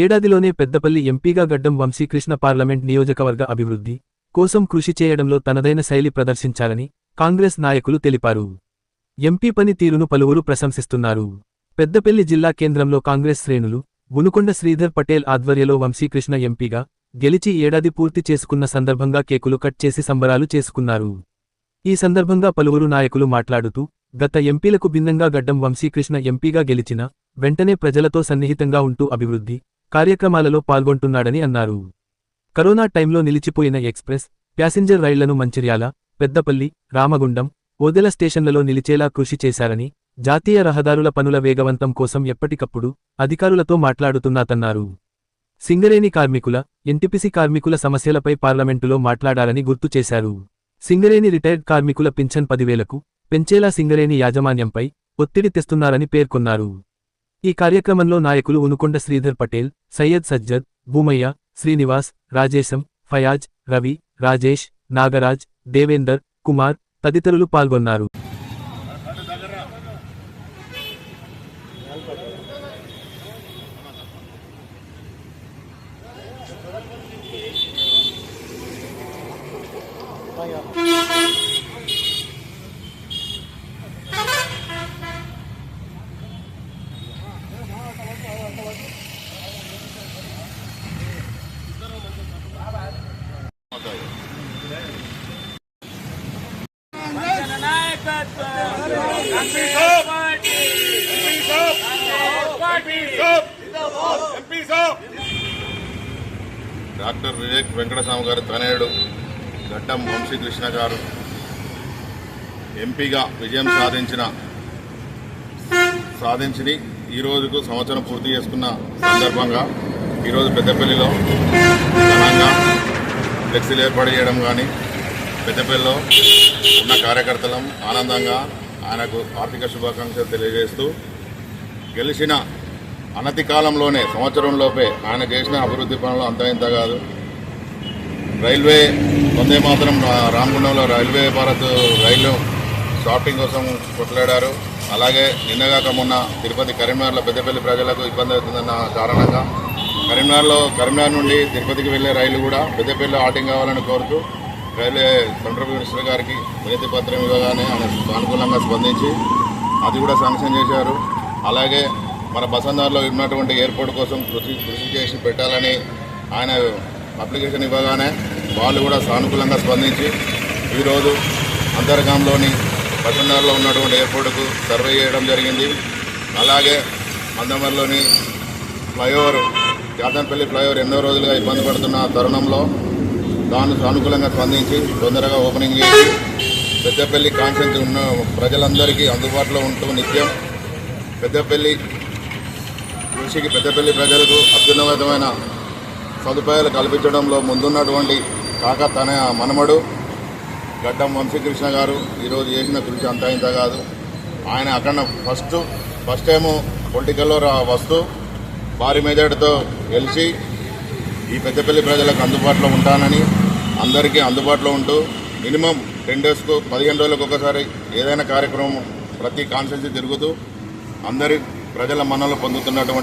ఏడాదిలోనే పెద్దపల్లి ఎంపీగా గడ్డం వంశీకృష్ణ పార్లమెంట్ నియోజకవర్గ అభివృద్ధి కోసం కృషి చేయడంలో తనదైన శైలి ప్రదర్శించాలని కాంగ్రెస్ నాయకులు తెలిపారు. ఎంపీ పని తీరును పలువురు ప్రశంసిస్తున్నారు. పెద్దపల్లి జిల్లా కేంద్రంలో కాంగ్రెస్ శ్రేణులు గునుకొండ శ్రీధర్ పటేల్ ఆధ్వర్యలో వంశీకృష్ణ ఎంపీగా గెలిచి ఏడాది పూర్తి చేసుకున్న సందర్భంగా కేకులు కట్ చేసి సంబరాలు చేసుకున్నారు. ఈ సందర్భంగా పలువురు నాయకులు మాట్లాడుతూ గత ఎంపీలకు భిన్నంగా గడ్డం వంశీకృష్ణ ఎంపీగా గెలిచిన వెంటనే ప్రజలతో సన్నిహితంగా ఉంటూ అభివృద్ధి కార్యక్రమాలలో పాల్గొంటున్నాడని అన్నారు. కరోనా టైంలో నిలిచిపోయిన ఎక్స్ప్రెస్ ప్యాసింజర్ రైళ్ళను మంచిర్యాల పెద్దపల్లి రామగుండం ఓదెల స్టేషన్లలో నిలిచేలా కృషి చేశారని జాతీయ రహదారుల పనుల వేగవంతం కోసం ఎప్పటికప్పుడు అధికారులతో మాట్లాడుతున్నాతన్నారు. సింగరేణి కార్మికుల ఎన్టీపీసీ కార్మికుల సమస్యలపై పార్లమెంటులో మాట్లాడాలని గుర్తు చేశారు. సింగరేణి రిటైర్డ్ కార్మికుల పింఛన్ పదివేలకు పెంచేలా సింగరేణి యాజమాన్యంపై ఒత్తిడి తెస్తున్నారని పేర్కొన్నారు. ఈ కార్యక్రమంలో నాయకులు ఉనుకొండ శ్రీధర్ పటేల్ సయ్యద్ సజ్జద్ భూమయ్య శ్రీనివాస్ రాజేశం ఫయాజ్ రవి రాజేష్ నాగరాజ్ దేవేందర్ కుమార్ తదితరులు పాల్గొన్నారు. డాక్టర్ వివేక్ వెంకటస్వామి గారు తనయుడు గడ్డం వంశీకృష్ణ గారు ఎంపీగా విజయం సాధించిన సాధించి ఈ రోజుకు సంవత్సరం పూర్తి చేసుకున్న సందర్భంగా ఈరోజు పెద్దపల్లిలో ఘనంగా ఫ్లెక్సీలు ఏర్పాటు చేయడం కానీ పెద్దపల్లిలో ఉన్న కార్యకర్తలం ఆనందంగా ఆయనకు ఆర్థిక శుభాకాంక్షలు తెలియజేస్తూ గెలిచిన అనతి కాలంలోనే సంవత్సరంలోపే ఆయన చేసిన అభివృద్ధి పనులు అంత ఇంత కాదు. రైల్వే వందే మాత్రం రా- రామగుండంలో రైల్వే భారత్ రైలు షాపింగ్ కోసం కొట్లాడారు. అలాగే నిన్నగాక మొన్న తిరుపతి కరీంనగర్లో పెద్దపల్లి ప్రజలకు ఇబ్బంది అవుతుందన్న కారణంగా కరీంనగర్లో కరీంనగర్ నుండి తిరుపతికి వెళ్ళే రైలు కూడా పెద్దపల్లి ఆటింగ్ కావాలని కోరుతూ రైల్వే సెంట్రల్ మినిస్టర్ గారికి వినతి పత్రం ఇవ్వగానే ఆయన సానుకూలంగా స్పందించి అది కూడా శాంక్షన్ చేశారు. అలాగే మన బసందార్లో ఉన్నటువంటి ఎయిర్పోర్ట్ కోసం కృషి కృషి చేసి పెట్టాలని ఆయన అప్లికేషన్ ఇవ్వగానే వాళ్ళు కూడా సానుకూలంగా స్పందించి ఈరోజు అంతర్గాంలోని బసందార్లో ఉన్నటువంటి ఎయిర్పోర్టుకు సర్వే చేయడం జరిగింది. అలాగే మందమర్లోని ఫ్లైఓవర్ జాతనపల్లి ఫ్లైఓవర్ ఎన్నో రోజులుగా ఇబ్బంది పడుతున్న తరుణంలో తాను సానుకూలంగా స్పందించి తొందరగా ఓపెనింగ్ చేసి పెద్దపల్లి కాన్సెన్స్ ఉన్న ప్రజలందరికీ అందుబాటులో ఉంటూ నిత్యం పెద్దపల్లి కృషికి పెద్దపల్లి ప్రజలకు అత్యున్నతమైన సదుపాయాలు కల్పించడంలో ముందున్నటువంటి కాక తన మనమడు గడ్డం వంశీకృష్ణ గారు ఈరోజు చేసిన కృషి అంతా ఇంత కాదు. ఆయన అక్కడ ఫస్ట్ ఫస్ట్ టైము పొలిటికల్లో రా వస్తూ భారీ మెజార్టీతో గెలిచి ఈ పెద్దపల్లి ప్రజలకు అందుబాటులో ఉంటానని అందరికీ అందుబాటులో ఉంటూ మినిమం టెన్ డేస్కు పదిహేను రోజులకు ఒకసారి ఏదైనా కార్యక్రమం ప్రతి కాన్స్టెన్సీ తిరుగుతూ అందరి ప్రజల మన్నలు పొందుతున్నటువంటి